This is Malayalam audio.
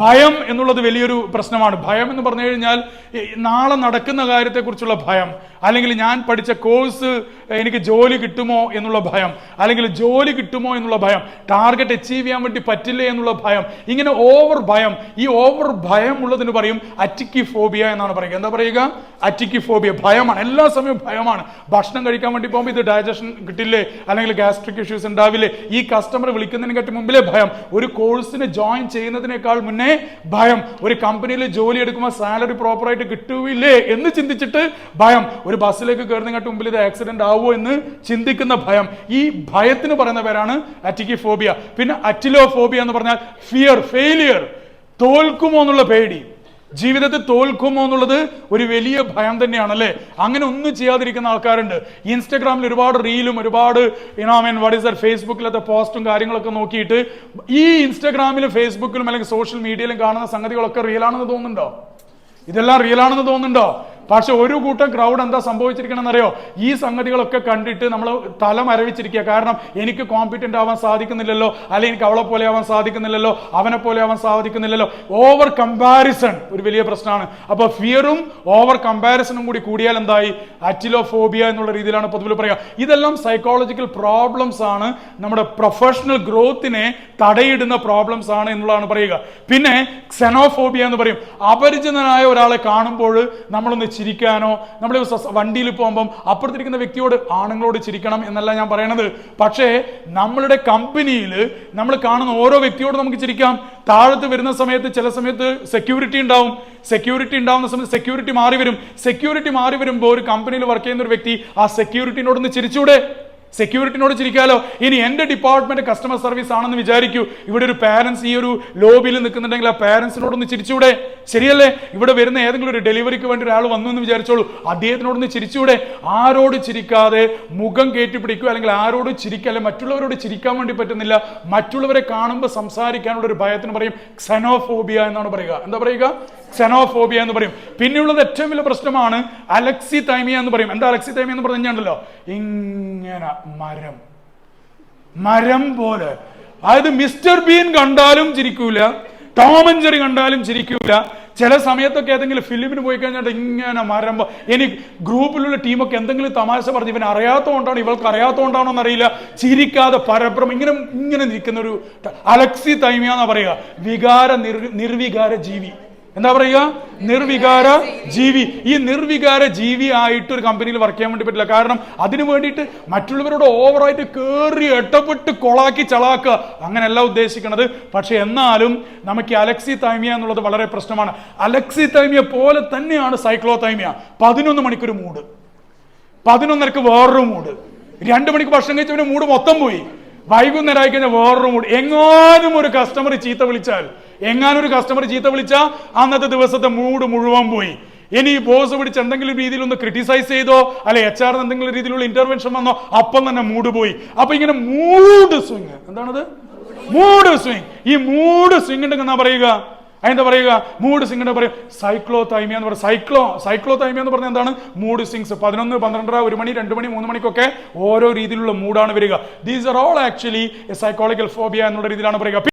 ഭയം എന്നുള്ളത് വലിയൊരു പ്രശ്നമാണ്. ഭയം എന്ന് പറഞ്ഞു കഴിഞ്ഞാൽ നാളെ നടക്കുന്ന കാര്യത്തെക്കുറിച്ചുള്ള ഭയം. അല്ലെങ്കിൽ ഞാൻ പഠിച്ച കോഴ്സ് എനിക്ക് ജോലി കിട്ടുമോ എന്നുള്ള ഭയം. അല്ലെങ്കിൽ ജോലി കിട്ടുമോ എന്നുള്ള ഭയം. ടാർഗറ്റ് അച്ചീവ് ചെയ്യാൻ വേണ്ടി പറ്റില്ലേ എന്നുള്ള ഭയം. ഇങ്ങനെ ഓവർ ഭയം. ഈ ഓവർ ഭയം ഉള്ളതിന് പറയും അറ്റിക്കി ഫോബിയ എന്നാണ് പറയുക. എന്താ പറയുക? അറ്റിക്കി ഫോബിയ ഭയമാണ്. എല്ലാ സമയവും ഭയമാണ്. ഭക്ഷണം കഴിക്കാൻ വേണ്ടി പോകുമ്പോൾ ഇത് ഡൈജഷൻ കിട്ടില്ലേ? അല്ലെങ്കിൽ ഗ്യാസ്ട്രിക് ഇഷ്യൂസ് ഉണ്ടാവില്ലേ? ഈ കസ്റ്റമർ വിളിക്കുന്നതിനെക്കാട്ടി മുമ്പിലെ ഭയം. ഒരു കോഴ്സിന് ജോയിൻ ചെയ്യുന്നതിനേക്കാൾ മുന്നേ ഭയം. ഒരു കമ്പനിയിൽ ജോലി എടുക്കുമ്പോൾ സാലറി പ്രോപ്പറായിട്ട് കിട്ടൂല്ലേ എന്ന് ചിന്തിച്ചിട്ട് ഭയം. ഒരു ബസ്സിലേക്ക് കയറുന്നതിനെക്കാട്ടി മുമ്പിൽ ഇത് ആക്സിഡന്റ് ആവുമോ എന്ന് ചിന്തിക്കുന്ന ഭയം. ഈ ഭയത്തിന് പറയുന്ന പേരാണ് അറ്റിക്കി ഫോബിയ പിന്നെ അറ്റിലോ ഫോബിയ എന്ന് പറഞ്ഞാൽ ഫിയർ ഫെയിലിയർ തോൽക്കുമോ എന്നുള്ള പേടി. ജീവിതത്തിൽ തോൽക്കുമോ എന്നുള്ളത് ഒരു വലിയ ഭയം തന്നെയാണ് അല്ലേ അങ്ങനെ ഒന്നും ചെയ്യാതിരിക്കുന്ന ആൾക്കാരുണ്ട്. ഇൻസ്റ്റഗ്രാമിൽ ഒരുപാട് റീലും ഒരുപാട് ഇനാമൻ വാട്ട് ഇസ് ഫേസ്ബുക്കിലത്തെ പോസ്റ്റും കാര്യങ്ങളൊക്കെ നോക്കിയിട്ട് ഈ ഇൻസ്റ്റഗ്രാമിലും ഫേസ്ബുക്കിലും അല്ലെങ്കിൽ സോഷ്യൽ മീഡിയയിലും കാണുന്ന സംഗതികളൊക്കെ റിയലാണെന്ന് തോന്നുന്നുണ്ടോ? ഇതെല്ലാം റിയലാണെന്ന് തോന്നുന്നുണ്ടോ? പക്ഷെ ഒരു കൂട്ടം ക്രൗഡ് എന്താ സംഭവിച്ചിരിക്കണമെന്നറിയോ ഈ സംഗതികളൊക്കെ കണ്ടിട്ട് നമ്മൾ തല മരവിച്ചിരിക്കുക. കാരണം എനിക്ക് കോമ്പിറ്റന്റ് ആവാൻ സാധിക്കുന്നില്ലല്ലോ. അല്ലെങ്കിൽ എനിക്ക് അവളെ പോലെ ആവാൻ സാധിക്കുന്നില്ലല്ലോ. അവനെ പോലെ ആവാൻ സാധിക്കുന്നില്ലല്ലോ. ഓവർ കമ്പാരിസൺ ഒരു വലിയ പ്രശ്നമാണ്. അപ്പൊ ഫിയറും ഓവർ കമ്പാരിസണും കൂടി കൂടിയാൽ എന്തായി? അറ്റിലോഫോബിയ എന്നുള്ള രീതിയിലാണ് പൊതുവിൽ പറയുക. ഇതെല്ലാം സൈക്കോളജിക്കൽ പ്രോബ്ലംസ് ആണ്. നമ്മുടെ പ്രൊഫഷണൽ ഗ്രോത്തിനെ തടയിടുന്ന പ്രോബ്ലംസ് ആണ് എന്നുള്ളതാണ് പറയുക. പിന്നെ സെനോഫോബിയ എന്ന് പറയും. അപരിചിതനായ ഒരാളെ കാണുമ്പോൾ നമ്മളൊന്ന് ചിരിക്കാനോ നമ്മൾ വണ്ടിയിൽ പോകുമ്പം അപ്പുറത്തിരിക്കുന്ന വ്യക്തിയോട് ആണുങ്ങളോട് ചിരിക്കണം എന്നല്ല ഞാൻ പറയണത്. പക്ഷേ നമ്മളുടെ കമ്പനിയിൽ നമ്മൾ കാണുന്ന ഓരോ വ്യക്തിയോട് നമുക്ക് ചിരിക്കാം. താഴത്ത് വരുന്ന സമയത്ത് ചില സമയത്ത് സെക്യൂരിറ്റി ഉണ്ടാവും. സെക്യൂരിറ്റി ഉണ്ടാവുന്ന സമയത്ത് സെക്യൂരിറ്റി മാറി വരും. സെക്യൂരിറ്റി മാറി വരുമ്പോൾ ഒരു കമ്പനിയിൽ വർക്ക് ചെയ്യുന്ന ഒരു വ്യക്തി ആ സെക്യൂരിറ്റിനോടൊന്ന് ചിരിച്ചൂടെ? സെക്യൂരിറ്റിനോട് ചിരിക്കാലോ. ഇനി എന്റെ ഡിപ്പാർട്ട്മെന്റ് കസ്റ്റമർ സർവീസ് ആണെന്ന് വിചാരിക്കൂ. ഇവിടെ ഒരു പാരൻസ് ഈ ഒരു ലോബിയിൽ നിൽക്കുന്നുണ്ടെങ്കിൽ ആ പാരൻസിനോടൊന്ന് ചിരിച്ചൂടെ. ശരിയല്ലേ? ഇവിടെ വരുന്ന ഏതെങ്കിലും ഒരു ഡെലിവറിക്ക് വേണ്ടി ഒരാൾ വന്നു എന്ന് വിചാരിച്ചോളൂ. അദ്ദേഹത്തിനോടൊന്ന് ചിരിച്ചൂടെ. ആരോട് ചിരിക്കാതെ മുഖം കയറ്റിപ്പിടിക്കുക അല്ലെങ്കിൽ ആരോട് ചിരിക്കുക അല്ലെങ്കിൽ മറ്റുള്ളവരോട് ചിരിക്കാൻ വേണ്ടി പറ്റുന്നില്ല. മറ്റുള്ളവരെ കാണുമ്പോൾ സംസാരിക്കാനുള്ള ഒരു ഭയത്തിന് പറയും സെനോഫോബിയ എന്നാണ് പറയുക. എന്താ പറയുക? ക്സെനോഫോബിയ എന്ന് പറയും. പിന്നെയുള്ളത് ഏറ്റവും വലിയ പ്രശ്നമാണ് അലക്സി തൈമിയ എന്ന് പറയും. എന്താ അലക്സി തൈമിയ എന്ന് പറഞ്ഞുണ്ടല്ലോ ഇങ്ങനെ മരം. മരം പോലെ. അതായത് മിസ്റ്റർ ബീൻ കണ്ടാലും ചിരിക്കൂല. ടോമഞ്ചറി കണ്ടാലും ചിരിക്കൂല. ചില സമയത്തൊക്കെ ഏതെങ്കിലും ഫിലിമിന് പോയി കഴിഞ്ഞാൽ ഇങ്ങനെ മരം ഇനി ഗ്രൂപ്പിലുള്ള ടീമൊക്കെ എന്തെങ്കിലും തമാശ പറഞ്ഞു ഇവൻ അറിയാത്തതുകൊണ്ടാണോ ഇവൾക്ക് അറിയാത്തതുകൊണ്ടാണോ എന്നറിയില്ല. ചിരിക്കാതെ പരപ്രം ഇങ്ങനെ ഇങ്ങനെ നിൽക്കുന്ന ഒരു അലക്സി തൈമിയ എന്നാ പറയുക. വികാര നിർ നിർവികാര ജീവി. എന്താ പറയുക? നിർവികാര ജീവി. ഈ നിർവികാര ജീവി ആയിട്ട് ഒരു കമ്പനിയിൽ വർക്ക് ചെയ്യാൻ വേണ്ടി പറ്റില്ല. കാരണം അതിനു വേണ്ടിയിട്ട് മറ്റുള്ളവരോട് ഓവറായിട്ട് കയറി എട്ടപ്പെട്ട് കൊളാക്കി ചളാക്കുക. അങ്ങനെയല്ല ഉദ്ദേശിക്കുന്നത് പക്ഷെ എന്നാലും നമുക്ക് അലക്സി തൈമിയ എന്നുള്ളത് വളരെ പ്രശ്നമാണ്. അലക്സി തൈമിയ പോലെ തന്നെയാണ് സൈക്ലോ തൈമിയ. പതിനൊന്ന് മണിക്കൊരു മൂഡ്. പതിനൊന്നരക്ക് വേറൊരു മൂഡ്. രണ്ട് മണിക്ക് ഭക്ഷണം കഴിച്ചവന് മൂഡ് മൊത്തം പോയി. വൈകുന്നേരം ആയി കഴിഞ്ഞാൽ വേറൊരു മൂഡ്. എങ്ങാനും ഒരു കസ്റ്റമർ ചീത്ത വിളിച്ചാൽ എങ്ങാനും ഒരു കസ്റ്റമർ ചീത്ത വിളിച്ചാൽ അന്നത്തെ ദിവസത്തെ മൂഡ് മുഴുവൻ പോയി. ഇനി ബോസ് പിടിച്ച് എന്തെങ്കിലും രീതിയിൽ ഒന്ന് ക്രിട്ടിസൈസ് ചെയ്തോ അല്ലെ എച്ച് ആർ എന്തെങ്കിലും രീതിയിലുള്ള ഇന്റർവെൻഷൻ വന്നോ അപ്പം തന്നെ മൂഡ് പോയി. അപ്പൊ ഇങ്ങനെ മൂഡ് സ്വിങ് എന്താണത്? മൂഡ് സ്വിങ് ഈ മൂഡ് സ്വിങ് ഉണ്ടെങ്കിൽ എന്നാ പറയുക? അതിന്റെ പറയുക? മൂഡ് സിംഗ് പറയും സൈക്ലോ തൈമിയ എന്ന് പറയും സൈക്ലോ സൈക്ലോ തൈമിയ എന്ന് പറഞ്ഞാൽ എന്താണ്? മൂഡ് സിംഗ്സ് പതിനൊന്ന് പന്ത്രണ്ടര ഒരു മണി രണ്ട് മണി മൂന്ന് മണിക്കൊക്കെ ഓരോ രീതിയിലുള്ള മൂഡാണ് വരിക. These are all actually psychological phobia എന്നുള്ള രീതിയിലാണ് പറയുക.